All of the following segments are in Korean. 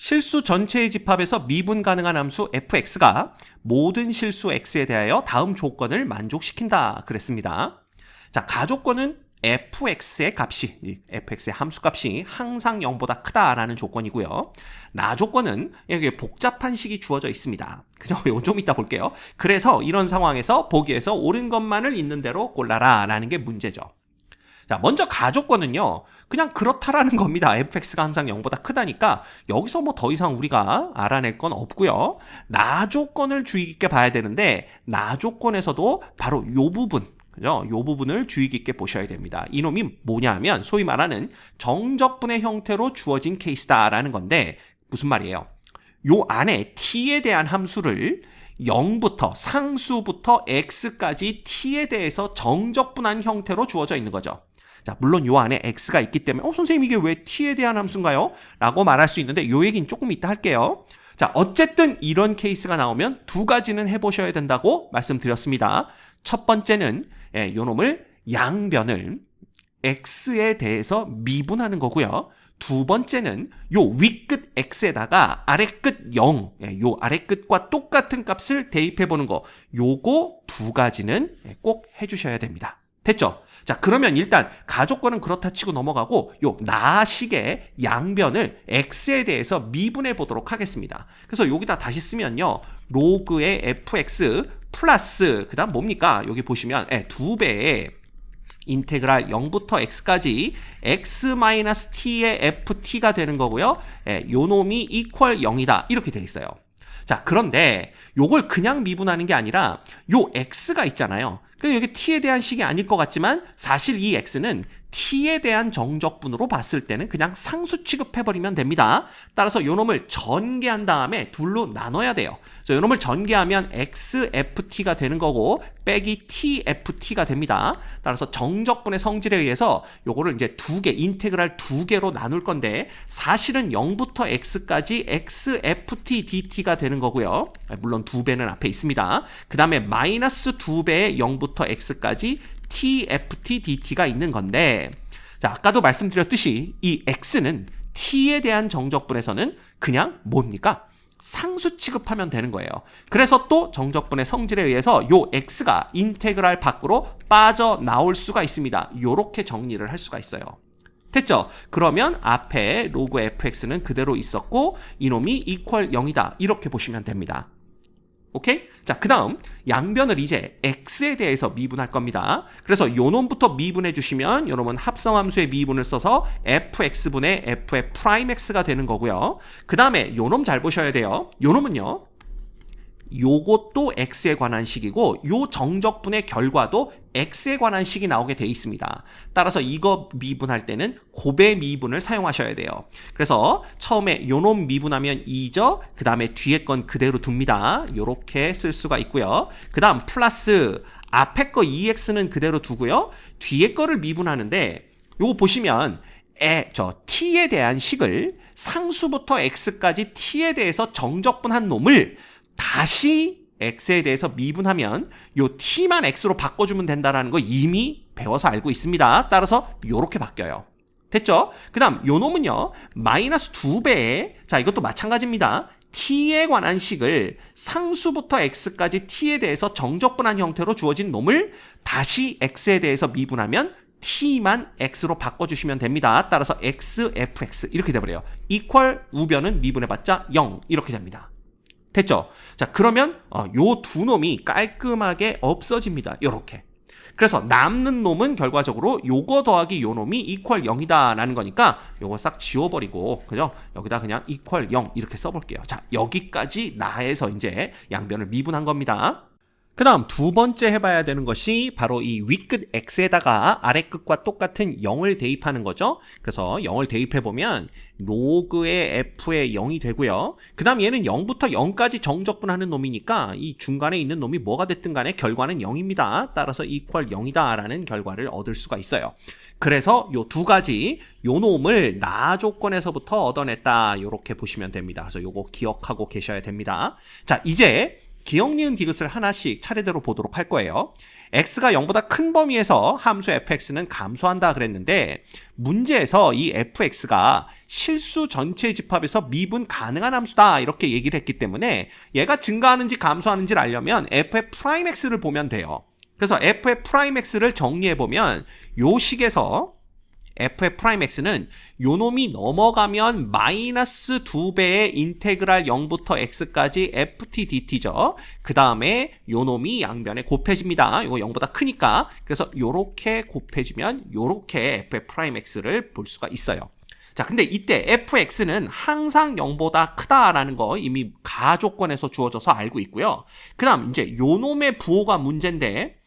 실수 전체의 집합에서 미분 가능한 함수 fx가 모든 실수 x에 대하여 다음 조건을 만족시킨다 그랬습니다. 자, 가조건은 fx의 값이 이 fx의 함수 값이 항상 0보다 크다라는 조건이고요. 나 조건은 여기 복잡한 식이 주어져 있습니다. 그죠? 이건 좀 이따 볼게요. 그래서 이런 상황에서 보기에서 옳은 것만을 있는 대로 골라라 라는 게 문제죠. 자, 먼저 가조건은요. 그냥 그렇다라는 겁니다. fx가 항상 0보다 크다니까 여기서 뭐 더 이상 우리가 알아낼 건 없고요. 나 조건을 주의 깊게 봐야 되는데 나 조건에서도 바로 요 부분 그죠? 요 부분을 주의 깊게 보셔야 됩니다. 이놈이 뭐냐면 소위 말하는 정적분의 형태로 주어진 케이스다라는 건데 무슨 말이에요? 요 안에 t에 대한 함수를 0부터 상수부터 x까지 t에 대해서 정적분한 형태로 주어져 있는 거죠. 자, 물론 요 안에 x가 있기 때문에 어 선생님 이게 왜 t에 대한 함수인가요? 라고 말할 수 있는데 요 얘기는 조금 이따 할게요. 자, 어쨌든 이런 케이스가 나오면 두 가지는 해 보셔야 된다고 말씀드렸습니다. 첫 번째는 예, 요 놈을 양변을 x에 대해서 미분하는 거고요. 두 번째는 요 윗끝 x에다가 아래끝 0, 예, 요 아래끝과 똑같은 값을 대입해 보는 거. 요거 두 가지는 예, 꼭 해주셔야 됩니다. 됐죠? 자, 그러면 일단 가족과는 그렇다 치고 넘어가고 요 나식의 양변을 x에 대해서 미분해 보도록 하겠습니다. 그래서 여기다 다시 쓰면요. 로그의 fx 플러스 그다음 뭡니까? 여기 보시면 예, 두 배의 인테그랄 0부터 x까지 x-t의 ft가 되는 거고요. 예, 요 놈이 이퀄 0이다. 이렇게 돼 있어요. 자, 그런데 요걸 그냥 미분하는 게 아니라 요 x가 있잖아요. 그 여기 t에 대한 식이 아닐 것 같지만 사실 이 x는 t에 대한 정적분으로 봤을 때는 그냥 상수 취급해버리면 됩니다. 따라서 요 놈을 전개한 다음에 둘로 나눠야 돼요. 그래서 요 놈을 전개하면 xft가 되는 거고 빼기 tft가 됩니다. 따라서 정적분의 성질에 의해서 요거를 이제 두 개, 인테그랄 두 개로 나눌 건데 사실은 0부터 x까지 xft dt가 되는 거고요. 물론 두 배는 앞에 있습니다. 그 다음에 마이너스 두 배의 0부터 x까지 TFT DT가 있는 건데 자 아까도 말씀드렸듯이 이 X는 T에 대한 정적분에서는 그냥 뭡니까? 상수 취급하면 되는 거예요. 그래서 또 정적분의 성질에 의해서 요 X가 인테그랄 밖으로 빠져 나올 수가 있습니다. 요렇게 정리를 할 수가 있어요. 됐죠? 그러면 앞에 로그 fx는 그대로 있었고 이놈이 이퀄 0이다. 이렇게 보시면 됩니다. 오케이? 자, 그 다음, 양변을 이제 x에 대해서 미분할 겁니다. 그래서 요 놈부터 미분해 주시면 요 놈은 합성함수의 미분을 써서 fx분의 f의 프라임 x가 되는 거고요. 그 다음에 요놈 잘 보셔야 돼요. 요 놈은요, 요것도 x에 관한 식이고 요 정적분의 결과도 x에 관한 식이 나오게 돼 있습니다. 따라서 이거 미분할 때는 고배 미분을 사용하셔야 돼요. 그래서 처음에 요놈 미분하면 2죠. 그 다음에 뒤에 건 그대로 둡니다. 요렇게 쓸 수가 있고요. 그 다음 플러스 앞에 거 2x는 그대로 두고요. 뒤에 거를 미분하는데 요거 보시면 에, 저 t에 대한 식을 상수부터 x까지 t에 대해서 정적분한 놈을 다시 x에 대해서 미분하면 요 t만 x로 바꿔주면 된다라는 거 이미 배워서 알고 있습니다. 따라서 요렇게 바뀌어요. 됐죠? 그 다음 요 놈은요 마이너스 2배에 자 이것도 마찬가지입니다. t에 관한 식을 상수부터 x까지 t에 대해서 정적분한 형태로 주어진 놈을 다시 x에 대해서 미분하면 t만 x로 바꿔주시면 됩니다. 따라서 x, fx 이렇게 돼버려요. 이퀄 우변은 미분해봤자 0 이렇게 됩니다. 됐죠? 자, 그러면 어, 요두 놈이 깔끔하게 없어집니다. 요렇게. 그래서 남는 놈은 결과적으로 요거 더하기 요 놈이 이퀄 0이다라는 거니까 요거 싹 지워버리고 그죠? 여기다 그냥 이퀄 0 이렇게 써볼게요. 자, 여기까지 나에서 이제 양변을 미분한 겁니다. 그 다음 두 번째 해봐야 되는 것이 바로 이 윗끝 x에다가 아래끝과 똑같은 0을 대입하는 거죠. 그래서 0을 대입해보면 로그의 f의 0이 되고요. 그 다음 얘는 0부터 0까지 정적분하는 놈이니까 이 중간에 있는 놈이 뭐가 됐든 간에 결과는 0입니다. 따라서 이퀄 0이다 라는 결과를 얻을 수가 있어요. 그래서 요 두 가지 요 놈을 나 조건에서부터 얻어냈다 이렇게 보시면 됩니다. 그래서 요거 기억하고 계셔야 됩니다. 자 이제 기억 니은 디귿을 하나씩 차례대로 보도록 할 거예요. x가 0보다 큰 범위에서 함수 fx는 감소한다 그랬는데 문제에서 이 fx가 실수 전체 집합에서 미분 가능한 함수다 이렇게 얘기를 했기 때문에 얘가 증가하는지 감소하는지를 알려면 f의 프라임 x를 보면 돼요. 그래서 f의 프라임 x를 정리해 보면 요 식에서 f의 프라임 x는 요놈이 넘어가면 마이너스 2배의 인테그랄 0부터 x까지 ft dt죠. 그 다음에 요놈이 양변에 곱해집니다. 이거 0보다 크니까. 그래서 요렇게 곱해지면 요렇게 f의 프라임 x를 볼 수가 있어요. 자, 근데 이때 fx는 항상 0보다 크다라는 거 이미 가조건에서 주어져서 알고 있고요. 그 다음 이제 요놈의 부호가 문제인데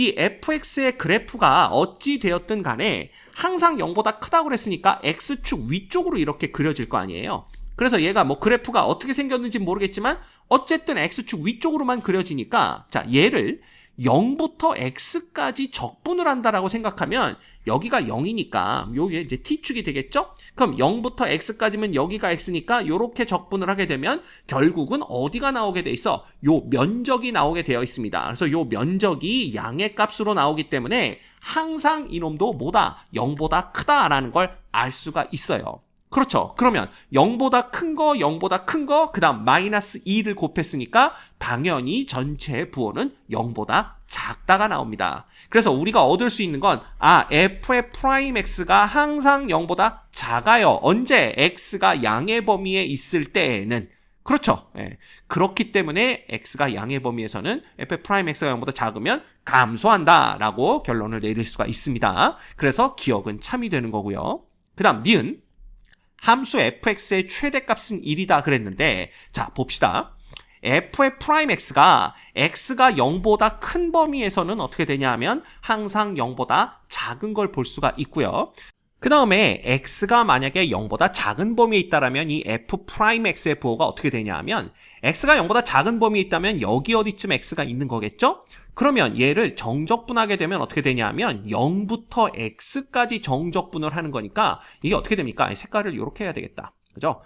이 fx의 그래프가 어찌 되었든 간에 항상 0보다 크다고 그랬으니까 x축 위쪽으로 이렇게 그려질 거 아니에요. 그래서 얘가 뭐 그래프가 어떻게 생겼는지 모르겠지만 어쨌든 x축 위쪽으로만 그려지니까 자 얘를 0부터 x까지 적분을 한다라고 생각하면 여기가 0이니까 요게 이제 t축이 되겠죠? 그럼 0부터 x까지면 여기가 x니까 요렇게 적분을 하게 되면 결국은 어디가 나오게 돼 있어? 요 면적이 나오게 되어 있습니다. 그래서 요 면적이 양의 값으로 나오기 때문에 항상 이놈도 뭐다? 0보다 크다라는 걸 알 수가 있어요. 그렇죠. 그러면 0보다 큰 거, 0보다 큰 거, 그 다음 마이너스 2를 곱했으니까 당연히 전체 부호는 0보다 작다가 나옵니다. 그래서 우리가 얻을 수 있는 건, 아, f의 프라임 x가 항상 0보다 작아요. 언제 x가 양의 범위에 있을 때에는. 그렇죠. 예. 그렇기 때문에 x가 양의 범위에서는 f 프라임 x가 0보다 작으면 감소한다라고 결론을 내릴 수가 있습니다. 그래서 기억은 참이 되는 거고요. 그 다음, 니은. 함수 fx의 최대값은 1이다 그랬는데 자 봅시다. f의 프라임 x가 x가 0보다 큰 범위에서는 어떻게 되냐면 항상 0보다 작은 걸 볼 수가 있고요. 그 다음에 x가 만약에 0보다 작은 범위에 있다라면 이 f 프라임 x의 부호가 어떻게 되냐면 x가 0보다 작은 범위에 있다면 여기 어디쯤 x가 있는 거겠죠? 그러면 얘를 정적분하게 되면 어떻게 되냐면 0부터 x까지 정적분을 하는 거니까 이게 어떻게 됩니까? 색깔을 이렇게 해야 되겠다. 그죠?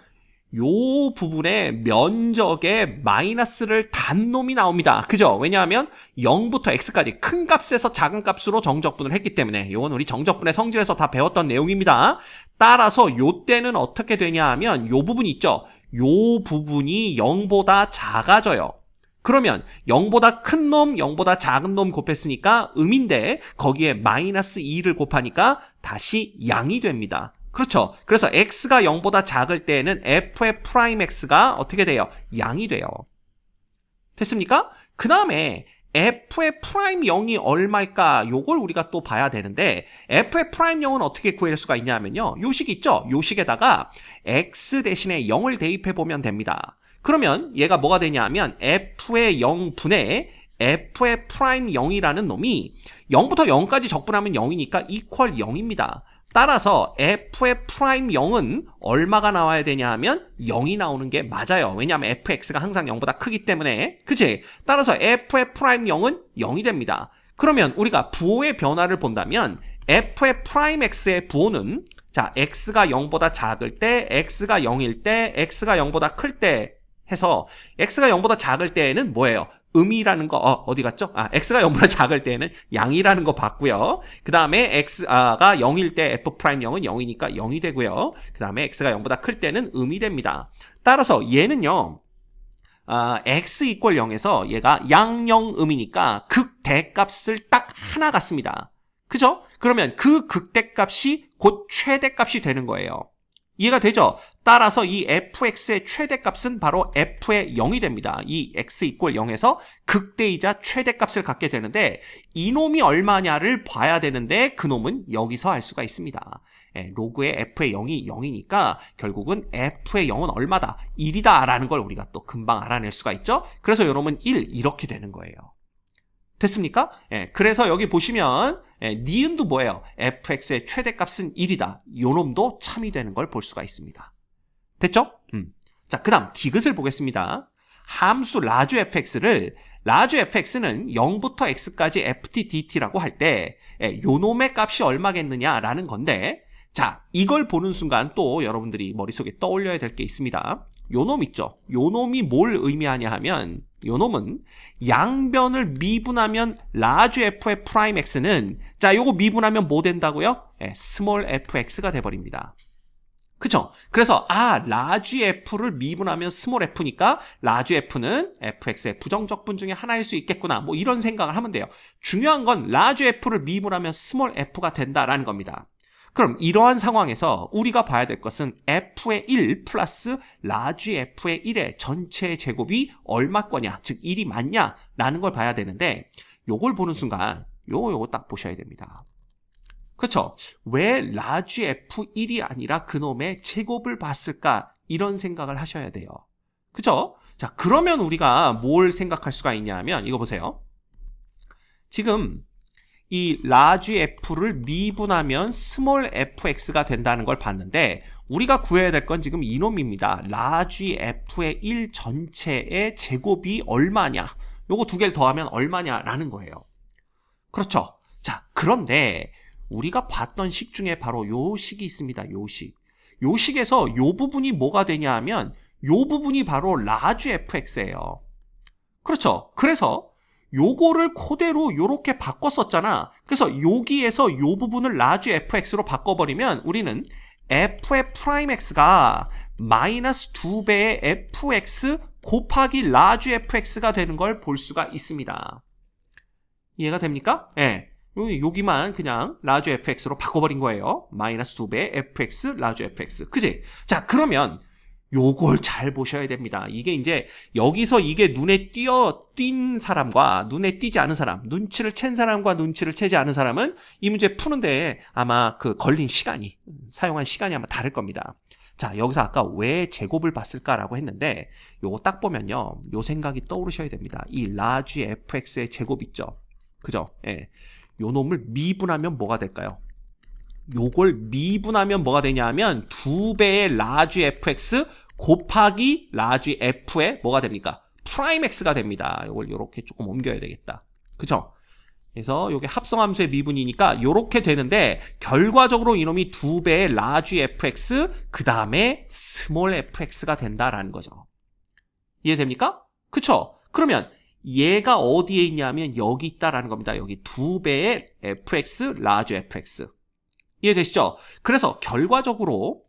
요 부분에 면적에 마이너스를 단 놈이 나옵니다. 그죠? 왜냐하면 0부터 x까지 큰 값에서 작은 값으로 정적분을 했기 때문에 이건 우리 정적분의 성질에서 다 배웠던 내용입니다. 따라서 요 때는 어떻게 되냐 하면 요 부분 있죠? 요 부분이 0보다 작아져요. 그러면 0보다 큰 놈, 0보다 작은 놈 곱했으니까 음인데 거기에 마이너스 2를 곱하니까 다시 양이 됩니다. 그렇죠. 그래서 x가 0보다 작을 때에는 f의 프라임 x가 어떻게 돼요? 양이 돼요. 됐습니까? 그 다음에 f의 프라임 0이 얼마일까? 요걸 우리가 또 봐야 되는데 f의 프라임 0은 어떻게 구할 수가 있냐면요. 요식 있죠? 요식에다가 x 대신에 0을 대입해 보면 됩니다. 그러면 얘가 뭐가 되냐면 f의 0분의 f의 프라임 0이라는 놈이 0부터 0까지 적분하면 0이니까 이퀄 0입니다. 따라서 f의 프라임 0은 얼마가 나와야 되냐 하면 0이 나오는 게 맞아요. 왜냐하면 fx가 항상 0보다 크기 때문에. 그치? 따라서 f의 프라임 0은 0이 됩니다. 그러면 우리가 부호의 변화를 본다면 f의 프라임 x의 부호는 자, x가 0보다 작을 때, x가 0일 때, x가 0보다 클 때 해서 x가 0보다 작을 때에는 뭐예요? 음이라는 거, 어, 디 갔죠? 아, x가 0보다 작을 때는 양이라는 거 봤고요. 그 다음에 x가 0일 때 f 프라임 0은 0이니까 0이 되고요. 그 다음에 x가 0보다 클 때는 음이 됩니다. 따라서 얘는요, 아, x 이퀄 0에서 얘가 양영 음이니까 극대값을 딱 하나 갖습니다. 그죠? 그러면 그 극대값이 곧 최대값이 되는 거예요. 이해가 되죠? 따라서 이 fx의 최대값은 바로 f의 0이 됩니다. 이 x 이퀄 0에서 극대이자 최대값을 갖게 되는데 이놈이 얼마냐를 봐야 되는데 그놈은 여기서 알 수가 있습니다. 예, 로그의 f의 0이 0이니까 결국은 f의 0은 얼마다? 1이다 라는 걸 우리가 또 금방 알아낼 수가 있죠? 그래서 요놈은 1 이렇게 되는 거예요. 됐습니까? 예, 그래서 여기 보시면 예, 니은도 뭐예요? fx의 최대값은 1이다. 요 놈도 참이 되는 걸 볼 수가 있습니다. 됐죠? 음. 자, 그 다음 디귿을 보겠습니다. 함수 라주 fx를 라주 fx는 0부터 x까지 ft dt라고 할때 예, 요 놈의 값이 얼마겠느냐라는 건데 자, 이걸 보는 순간 또 여러분들이 머릿속에 떠올려야 될 게 있습니다. 요 놈 있죠? 요 놈이 뭘 의미하냐 하면 요 놈은 양변을 미분하면 라지 f의 프라임 x는 자 요거 미분하면 뭐 된다고요? 예, 스몰 fx가 돼버립니다. 그쵸? 그래서 아 라지 f를 미분하면 스몰 f니까 라지 f는 fx의 부정적 분 중에 하나일 수 있겠구나 뭐 이런 생각을 하면 돼요. 중요한 건 라지 f를 미분하면 스몰 f가 된다라는 겁니다. 그럼 이러한 상황에서 우리가 봐야 될 것은 f의 1 플러스 라지 f의 1의 전체 제곱이 얼마 거냐, 즉 1이 맞냐라는 걸 봐야 되는데 요걸 보는 순간 요거 요거 딱 보셔야 됩니다. 그렇죠? 왜 라지 f1이 아니라 그놈의 제곱을 봤을까? 이런 생각을 하셔야 돼요. 그죠? 자, 그러면 우리가 뭘 생각할 수가 있냐면 이거 보세요. 지금 이 라지 f를 미분하면 스몰 fx가 된다는 걸 봤는데 우리가 구해야 될 건 지금 이놈입니다. 라지 f의 1 전체의 제곱이 얼마냐? 요거 두 개를 더하면 얼마냐라는 거예요. 그렇죠. 자, 그런데 우리가 봤던 식 중에 바로 요 식이 있습니다. 요 식. 요 식에서 요 부분이 뭐가 되냐 하면 요 부분이 바로 라지 fx예요. 그렇죠. 그래서 요거를 그대로 요렇게 바꿨었잖아. 그래서 여기에서 요 부분을 라지 fx로 바꿔버리면 우리는 f의 프라임 x가 마이너스 2배의 fx 곱하기 라지 fx가 되는 걸 볼 수가 있습니다. 이해가 됩니까? 예. 네. 여기, 여기만 그냥 라지 fx로 바꿔버린 거예요. 마이너스 2배 fx 라지 fx. 그지? 자, 그러면 요걸 잘 보셔야 됩니다. 이게 이제 여기서 이게 눈에 띄어 띈 사람과 눈에 띄지 않은 사람, 눈치를 챈 사람과 눈치를 채지 않은 사람은 이 문제 푸는데 아마 그 걸린 시간이, 사용한 시간이 아마 다를 겁니다. 자, 여기서 아까 왜 제곱을 봤을까라고 했는데 요거 딱 보면요. 요 생각이 떠오르셔야 됩니다. 이 라지 fx의 제곱 있죠. 그죠? 예. 요 놈을 미분하면 뭐가 될까요? 요걸 미분하면 뭐가 되냐 하면 두 배의 라지 fx 곱하기 라지 f의 뭐가 됩니까? 프라임 x가 됩니다. 요걸 요렇게 조금 옮겨야 되겠다. 그죠? 그래서 요게 합성함수의 미분이니까 요렇게 되는데 결과적으로 이놈이 두 배의 라지 fx 그 다음에 스몰 fx가 된다라는 거죠. 이해됩니까? 그쵸? 그러면 얘가 어디에 있냐면 여기 있다라는 겁니다. 여기 두 배의 fx, 라지 fx. 이해되시죠? 그래서 결과적으로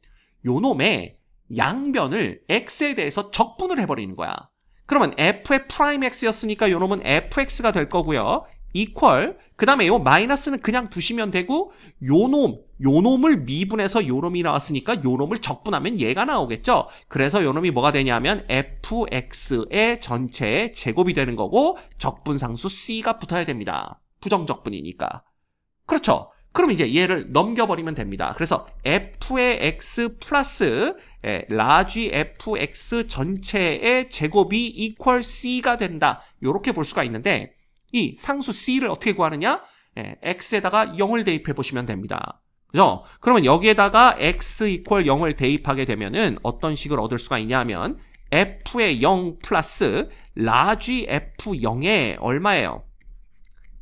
요 놈의 양변을 x에 대해서 적분을 해버리는 거야. 그러면 f의 프라임 x였으니까 요 놈은 fx가 될 거고요. equal 그 다음에 요 마이너스는 그냥 두시면 되고 요놈 요놈을 미분해서 요놈이 나왔으니까 요놈을 적분하면 얘가 나오겠죠 그래서 요놈이 뭐가 되냐면 fx의 전체의 제곱이 되는 거고 적분상수 c가 붙어야 됩니다 부정적분이니까 그렇죠 그럼 이제 얘를 넘겨버리면 됩니다. 그래서 f의 x 플러스 라지 fx 전체의 제곱이 equal c가 된다. 이렇게 볼 수가 있는데 이 상수 c를 어떻게 구하느냐? 예, x에다가 0을 대입해 보시면 됩니다. 그죠? 그러면 여기에다가 x equal 0을 대입하게 되면은 어떤 식을 얻을 수가 있냐면 f의 0 플러스 라지 f0에 얼마예요?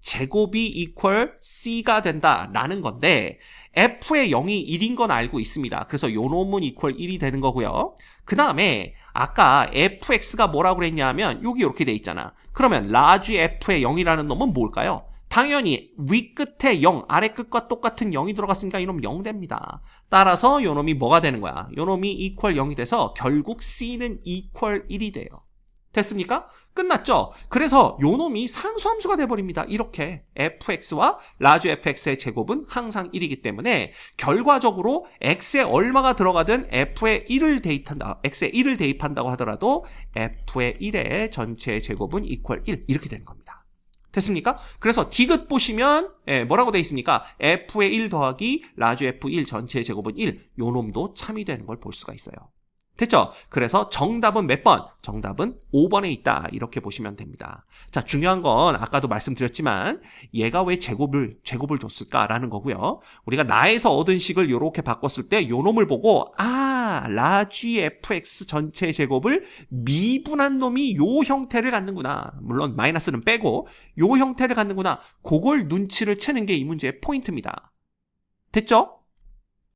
제곱이 equal c가 된다라는 건데 f의 0이 1인 건 알고 있습니다. 그래서 요 놈은 equal 1이 되는 거고요. 그 다음에 아까 fx가 뭐라고 그랬냐면 여기 이렇게 돼 있잖아. 그러면 large f의 0이라는 놈은 뭘까요? 당연히 위 끝에 0, 아래 끝과 똑같은 0이 들어갔으니까 이놈 0 됩니다. 따라서 요 놈이 뭐가 되는 거야? 요 놈이 equal 0이 돼서 결국 c는 equal 1이 돼요. 됐습니까? 끝났죠? 그래서 요 놈이 상수함수가 돼버립니다. 이렇게 fx와 라지 fx의 제곱은 항상 1이기 때문에 결과적으로 x에 얼마가 들어가든 f에 1을 대입한다. x에 1을 대입한다고 하더라도 f의 1의 전체 제곱은 equal 1 이렇게 되는 겁니다. 됐습니까? 그래서 디귿 보시면 예, 뭐라고 돼 있습니까? f의 1 더하기 라지 f1 전체 제곱은 1. 요 놈도 참이 되는 걸 볼 수가 있어요. 됐죠? 그래서 정답은 몇 번? 정답은 5번에 있다. 이렇게 보시면 됩니다. 자, 중요한 건 아까도 말씀드렸지만 얘가 왜 제곱을 제곱을 줬을까라는 거고요. 우리가 나에서 얻은 식을 이렇게 바꿨을 때 요 놈을 보고 아, 라지 fx 전체 제곱을 미분한 놈이 요 형태를 갖는구나. 물론 마이너스는 빼고 요 형태를 갖는구나. 그걸 눈치를 채는 게 이 문제의 포인트입니다. 됐죠?